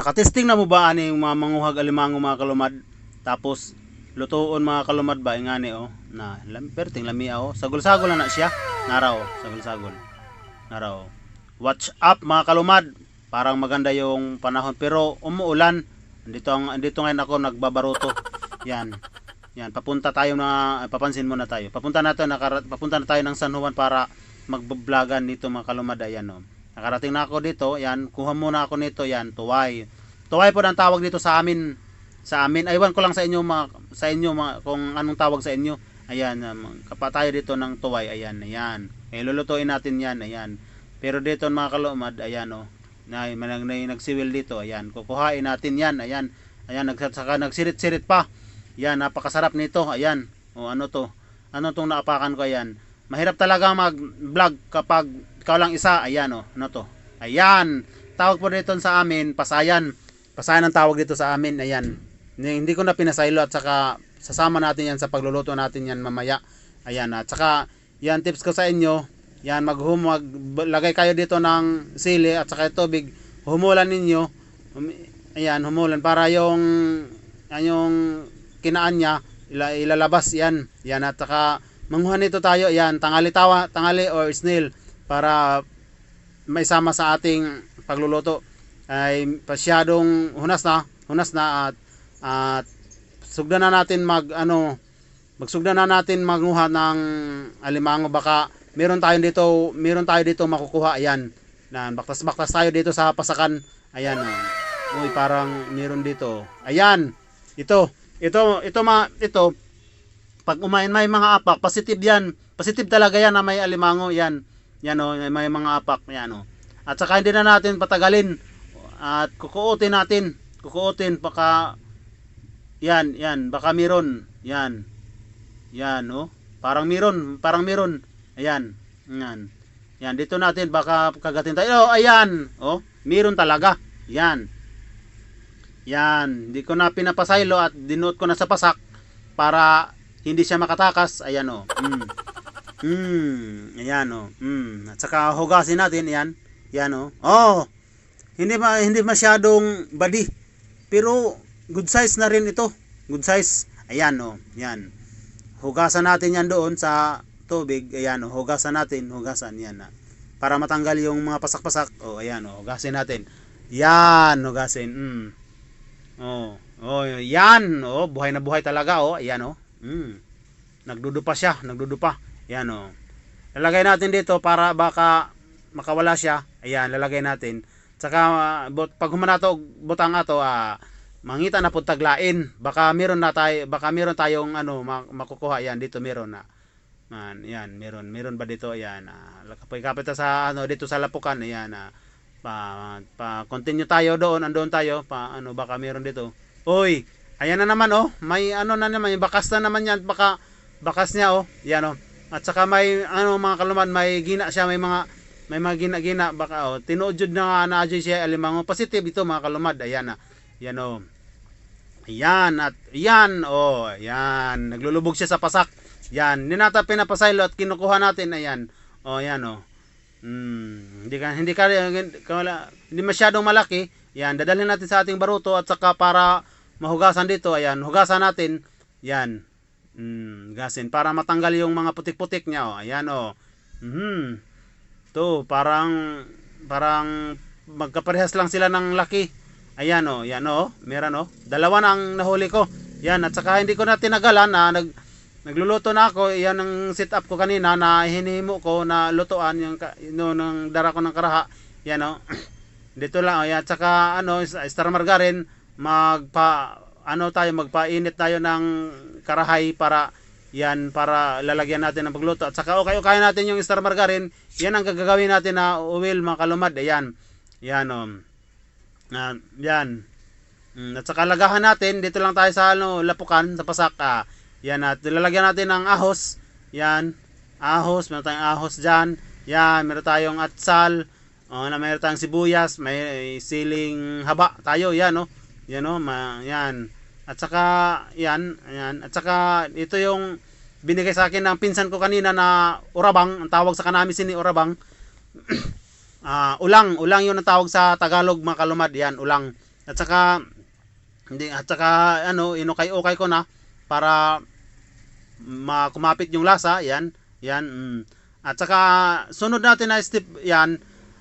Nakatesting na mo ba ani yung mga manguhag alimango mga kalumad? Tapos lutuon mga kalumad ba? Ingani oh. Na perting lami oh. Sagol-sagol na na siya. Nara oh sagol-sagol nara oh watch up mga kalumad. Parang maganda yung panahon. Pero umuulan. Andito ang andito ngayon ako nagbabaroto yan. Yan papunta tayo na papansin muna tayo. Papunta na tayo nakara, papunta na tayo ng San Juan para magbablagan dito mga kalumad. Ayan oh nakarating na ako dito yan kuha muna ako nito yan tuway. Tuway po ang tawag dito sa amin sa amin. Aywan ko lang sa inyo mga sa inyo mga, kung anong tawag sa inyo. Ayan um, kapa tayo dito ng tuway ayan ayan. Eh lulutuin natin yan ayan. Pero dito mga kalumad ayan oh na manang na, nagsiwil dito ayan. Kukuhain natin yan ayan. Ayan nagsaka nagsirit-sirit pa. Yan napakasarap nito ayan. O ano to? Ano tong naapakan ko ayan? Mahirap talaga mag vlog kapag ikaw lang isa. Ayan o ano to? Ayan. Tawag po dito sa amin. Pasayan. Pasayan ang tawag dito sa amin. Ayan. Hindi ko na pinasaylo at saka sasama natin yan sa pagluluto natin yan mamaya. Ayan at saka yan tips ko sa inyo. Yan maghum maglagay kayo dito ng sili at saka tubig. Humulan ninyo. Ayan humulan. Para yung yung kinaan niya ila, ilalabas. Yan. Yan at saka manguha nito tayo. Yan tangali tawa tangali or snail para maisama sa ating pagluluto ay pasyadong hunas na hunas na at at sugdan na natin mag ano magsugdan na natin manguha ng alimango. Baka meron tayo dito meron tayo dito makukuha. Ayan. Na baktas baktas tayo dito sa pasakan. Ayan oh. uy parang meron dito. Ayan. Ito ito ito ma ito. Pag umain may mga apak positive yan. Positive talaga yan na may alimango. Yan yan oh may mga apak yan oh. At saka hindi na natin patagalin. At kukuutin natin. Kukuutin baka yan yan baka meron. Yan. Yan oh. Parang meron parang meron. Ayan yan. Yan dito natin baka kagatin tayo. Oh ayan oh. Meron talaga. Yan. Yan, hindi ko na pinapasaylo at dinuot ko na sa pasak para hindi siya makatakas. Ayan o. Mm. Mm, ayan o. Mm. At saka hugasin natin, yan. Yan o. Oh, hindi ma hindi masyadong body. Pero good size na rin ito. Good size. Ayan o. Yan. Hugasan natin yan doon sa tubig. Ayan o. Hugasan natin. Hugasan yan na. Para matanggal yung mga pasak-pasak. O, ayan o. Hugasin natin. Yan. Hugasin. Mm. Oh, oh, yan. Oh, buhay na buhay talaga, oh. Ayan, oh. Mm. Nagdudupa siya, nagdudupa. Ayan, oh. Lalagay natin dito para baka makawala siya. Ayan, lalagay natin. Saka uh, but, pag humanato butang ato, ah, mangita na pud taglain. Baka meron na tayo, baka meron tayong ano mak- makukuha yan dito meron na. Man, yan, meron, meron ba dito? Ayan, ah, kapit sa ano dito sa Lapukan, ayan, ah, pa, pa continue tayo doon, andoon tayo, pa ano baka meron dito. Oy, ayan na naman oh, may ano na naman, bakas na naman yan, baka bakas niya oh, yan oh. At saka may ano mga kaluman, may gina siya, may mga may mga gina-gina baka oh, tinuod na na siya alimango positive ito mga kalumad. Ayan na. Yan oh. Ayan at yan oh, ayan. Naglulubog siya sa pasak. Yan, ninata pinapasaylo at kinukuha natin ayan. Oh, yan oh. Mm, hindi ka hindi ka hindi masyadong malaki. Yan, dadalhin natin sa ating baruto at saka para mahugasan dito, ayan, hugasan natin. Yan. Mm, gasin para matanggal yung mga putik-putik niya, oh. Ayan, oh. Mhm. To, parang parang magkaparehas lang sila ng laki. Ayan, oh. Yan, oh. Meron, oh. Dalawa na ang nahuli ko. Yan, at saka hindi ko na tinagalan na nag Nagluluto na ako, yan ang setup ko kanina na hinihimo ko na lutuan yung no, ng dara ko ng karaha. Yan oh. Dito lang oh, yan. Tsaka ano, Star Margarin, magpa ano tayo magpainit tayo ng karahay para yan para lalagyan natin ng pagluto. At saka okay, okay natin yung Star Margarin. Yan ang gagawin natin na oil mga kalumad. Ayan. Yan oh. Na, yan. Mm, At saka lagahan natin, dito lang tayo sa ano, lapukan, sa pasak. Ah. Yan at lalagyan natin ng ahos. Yan. Ahos, meron tayong ahos diyan. Yan, meron tayong atsal. Oh, na meron tayong sibuyas, may siling haba tayo, yan oh. Yan oh, ma, yan. At saka yan, yan. At saka ito yung binigay sa akin ng pinsan ko kanina na urabang, ang tawag sa kanami sini urabang. Ah, ulang, ulang 'yun ang tawag sa Tagalog mga kalumad, yan, ulang. At saka hindi at saka ano, inukay-ukay ko na para ma kumapit yung lasa, yan. Yan. Mm. At saka sunod natin na step yan,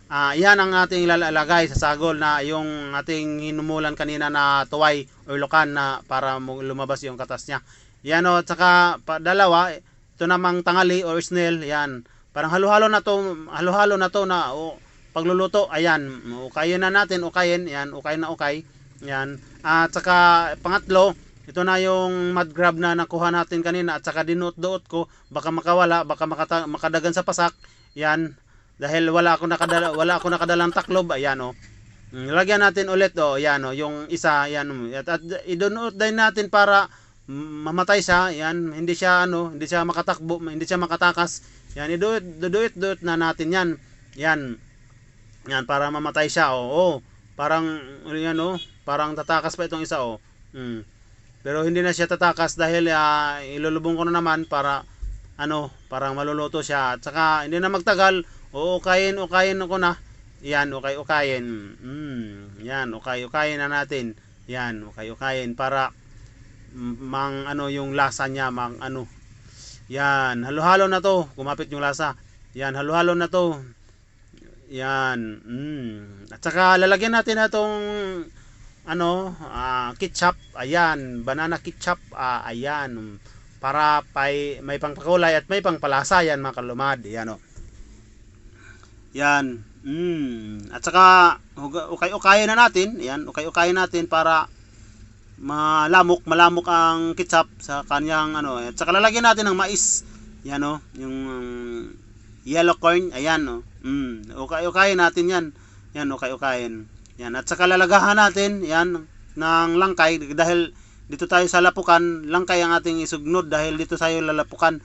ah, yan ang ating ilalagay sa sagol na yung ating hinumulan kanina na tuway o lokan na para lumabas yung katas niya. Yan o, at saka pa, dalawa, ito namang tangali or snail, yan. Parang halo-halo na to, halo-halo na to na o, pagluluto, ayan, ukayin na natin, ukayin, yan, ukay na ukay, yan. At saka pangatlo, ito na yung mud grab na nakuha natin kanina at saka dinuot-duot ko, baka makawala, baka makata, makadagan sa pasak, yan. Dahil wala ako nakadala, wala ako nakadalang taklob, ayan o. Mm, Lagyan natin ulit o, yan o, yung isa, yan o. At, at idunuot din natin para mamatay siya, yan, hindi siya ano, hindi siya makatakbo, hindi siya makatakas. Yan, iduit, duduit, duit na natin yan. Yan. Yan, para mamatay siya, o. Oh, parang, yan o, parang tatakas pa itong isa, o. Mm. Pero hindi na siya tatakas dahil ah, ilulubong ko na naman para, ano, parang maluluto siya. At saka, hindi na magtagal, uukayin, ukayin ko na. Yan, ukay, ukayin. Mm, yan, ukay, ukayin na natin. Yan, ukay, ukayin para mang ano yung lasa niya, mang ano. Yan, halo-halo na to. Kumapit yung lasa. Yan, halo-halo na to. Yan. Mm. At saka lalagyan natin na tong ano, ah, ketchup. Ayan, banana ketchup. Ah, ayan. Para pay, may pangpakulay at may pangpalasa yan mga kalumad. Yan o. Yan. Mm. At saka ukay-ukayin na natin. Yan, ukay-ukayin natin para malamok, malamok ang ketchup sa kanyang ano. At saka lalagyan natin ng mais. Yan o, yung um, yellow corn. Ayan o. Mm. Ukay-ukayin natin yan. Yan, ukay-ukayin. Yan. At saka lalagahan natin yan ng langkay dahil dito tayo sa lapukan, langkay ang ating isugnod dahil dito tayo lalapukan.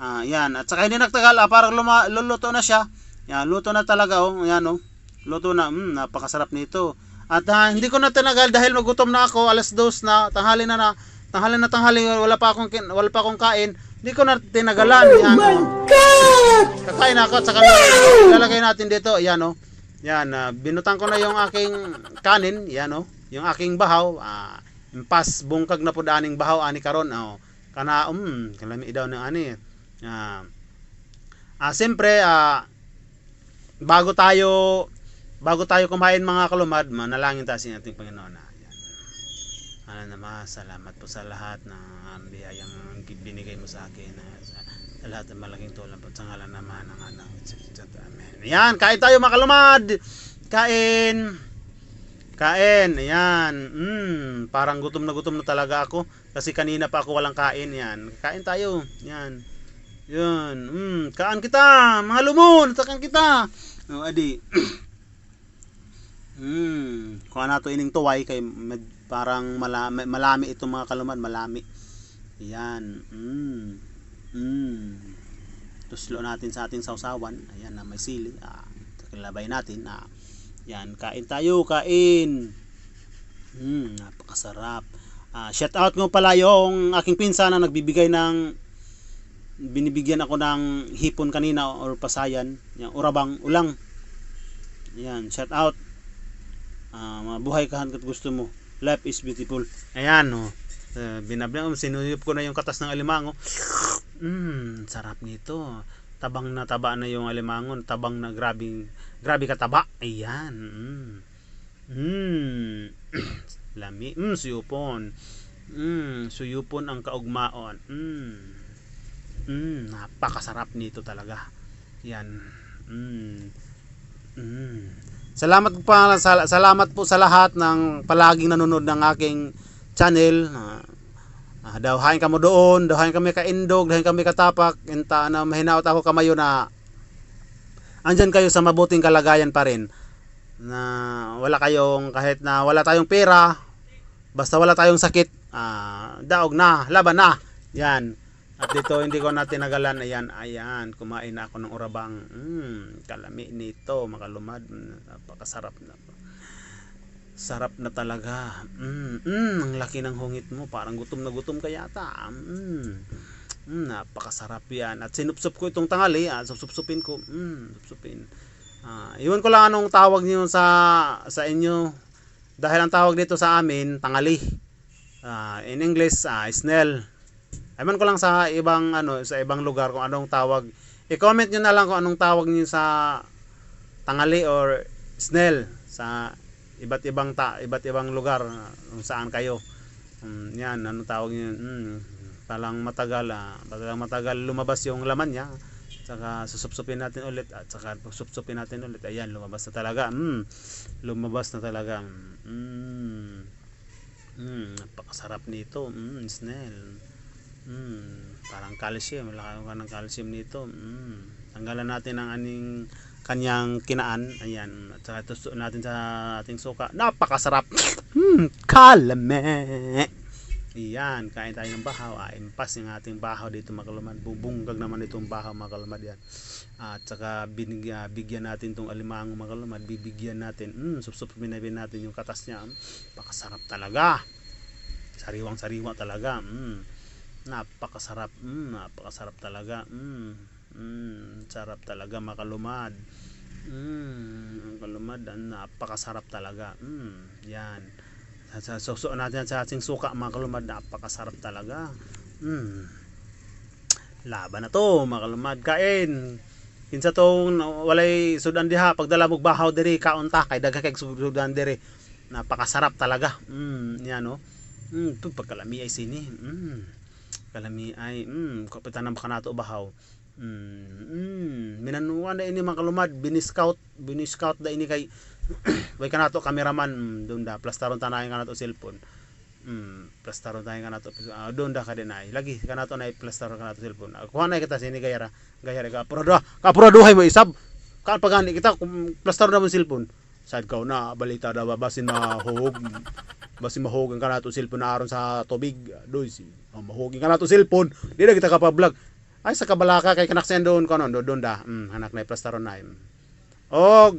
Ah, yan. At saka hindi nagtagal, ah, parang luma, luluto na siya. Yan, luto na talaga oh. Yan oh. Luto na. Mm, napakasarap nito. At ah, hindi ko na tinagal dahil nagutom na ako, alas dos na, tanghali na na. Tanghali na tanghali, wala pa akong kin- wala pa akong kain. Hindi ko na tinagalan. Yan, oh. Kakain ako at saka ilalagay natin dito. Yan oh. Yan, ah, binutan ko na yung aking kanin, yan oh. Yung aking bahaw, ah, impas bungkag na pud aning bahaw ani karon oh. Kana um, kalami daw ng ani. Ah, ah siyempre ah, bago tayo bago tayo kumain mga kalumad, manalangin tayo sa ating Panginoon. Ah, yan. Ano naman, salamat po sa lahat ng biyayang binigay mo sa akin. sa, sa lahat ng malaking tulong po sa ngalan naman ng anak. Amen. Yan, kain tayo mga kalumad. Kain. Kain, ayan. Mm, parang gutom na gutom na talaga ako kasi kanina pa ako walang kain, yan. Kain tayo. Yan. Yun. Mm, kaan kita, mga lumon, takan kita. O, adi. mm, kuha na to ining tuway kay med, parang malami, malami itong mga kalumad, malami. Yan. Mm. Mm. Tuslo natin sa ating sausawan. Ayan na may sili. Ah, labay natin. Ah, yan, kain tayo, kain. Hmm, napakasarap. Ah, shout out nga pala yung aking pinsan na nagbibigay ng binibigyan ako ng hipon kanina or pasayan, yung urabang ulang. Yan, shout out. Ah, mabuhay ka hanggat gusto mo. Life is beautiful. Ayan, oh. Uh, binabla, sinuyop ko na yung katas ng alimango. Mmm, sarap nito. Tabang na taba na yung alimango, tabang na grabing grabe kataba. Ayan. Mm. Mm. Lami. Mm, suyupon. Mm, suyupon ang kaugmaon. Mm. Mm, napakasarap nito talaga. Yan. Mm. Mm. Salamat po pa, sal- salamat po sa lahat ng palaging nanonood ng aking channel. Ah, ah, dawhain kamo doon, dawhain kami ka Indog, dawhain kami katapak, enta na mahinaot ako kamayo na andyan kayo sa mabuting kalagayan pa rin na wala kayong kahit na wala tayong pera basta wala tayong sakit ah, daog na laban na yan at dito hindi ko na tinagalan ayan ayan kumain na ako ng urabang mm, kalami nito makalumad Mm, napakasarap na sarap na talaga mm, mm, ang laki ng hungit mo parang gutom na gutom ka yata mm. Mm, napakasarap yan. At sinupsup ko itong tangali, ah, supsupin ko. Mm, supsupin. Ah, iwan ko lang anong tawag niyo sa sa inyo Dahil ang tawag dito sa amin, tangali. Ah, in English, ah, snail. Ewan ko lang sa ibang ano, sa ibang lugar kung anong tawag. I-comment nyo na lang kung anong tawag niyo sa tangali or snail sa iba't ibang ta, iba't ibang lugar kung saan kayo. Mm, yan, ano tawag niyo? Mm, palang matagal, ah, palang matagal lumabas yung laman niya. Saka susupsupin natin ulit at saka susupsupin natin ulit. Ayan, lumabas na talaga. Mm, lumabas na talaga. Mm, mm, napakasarap nito. Mm, snail. Mm, parang calcium. Laki ka ng calcium nito. Mm, tanggalan natin ang aning kanyang kinaan. Ayan. At saka tusuin natin sa ating suka. Napakasarap. Mm, kalame. Iyan, kain tayo ng bahaw. Ah, impas yung ating bahaw dito makalumad. Bubunggag naman itong bahaw makalumad yan. At saka binigyan, bigyan natin itong alimango makalumad. Bibigyan natin. Mm, sup-sup binabin natin yung katas niya. Mm, pakasarap talaga. Sariwang sariwa talaga. Mm, napakasarap. Mm, napakasarap talaga. Mm, mm, sarap talaga makalumad. Mm, makalumad. ah, Napakasarap talaga. Mm, yan. Sa suso natin sa ating suka mga kalumad, napakasarap talaga. Mm. Laban na to, mga kalumad. Kain. Kinsa tong walay sudan diha pagdala mog bahaw diri kaunta kay dagha kay sudan diri. Napakasarap talaga. Mm, yan no. Mm, to pagkalami ay sini. Mm. Kalami ay mm, kapitan ng kanato bahaw. Mm, mm, minanuan na ini mga kalumad, biniscout, biniscout da ini kay Way kanato cameraman mm, doon da plastaron tanayan kanato cellphone. Mm, plastaron tayo kanato uh, doon da ka din ay. Lagi kanato na plastaron kanato cellphone. Uh, kuha na kita sini gayara. Gayara ka purado. Ka puraduhay mo isab. Kan pagani kita plastaron na mo cellphone. Sad ka na balita da basin mahog. Basin mahog ang kanato cellphone na aron sa tubig. Doy si oh, mahog ang kanato cellphone. Di na kita kapag-vlog. Ay sa kabalaka kay kanaksen doon konon doon da. Mm, hanak na plastaron na. Mm. Og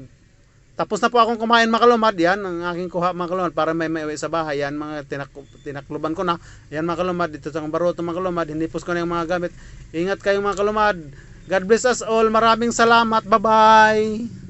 tapos na po akong kumain makalumad. Yan, ang aking kuha makalumad para may maiwi sa bahay. Yan, mga tinak tinakluban ko na. Yan makalumad. Dito sa baruto makalumad. Hinipos ko na yung mga gamit. Ingat kayong makalumad. God bless us all. Maraming salamat. Bye-bye.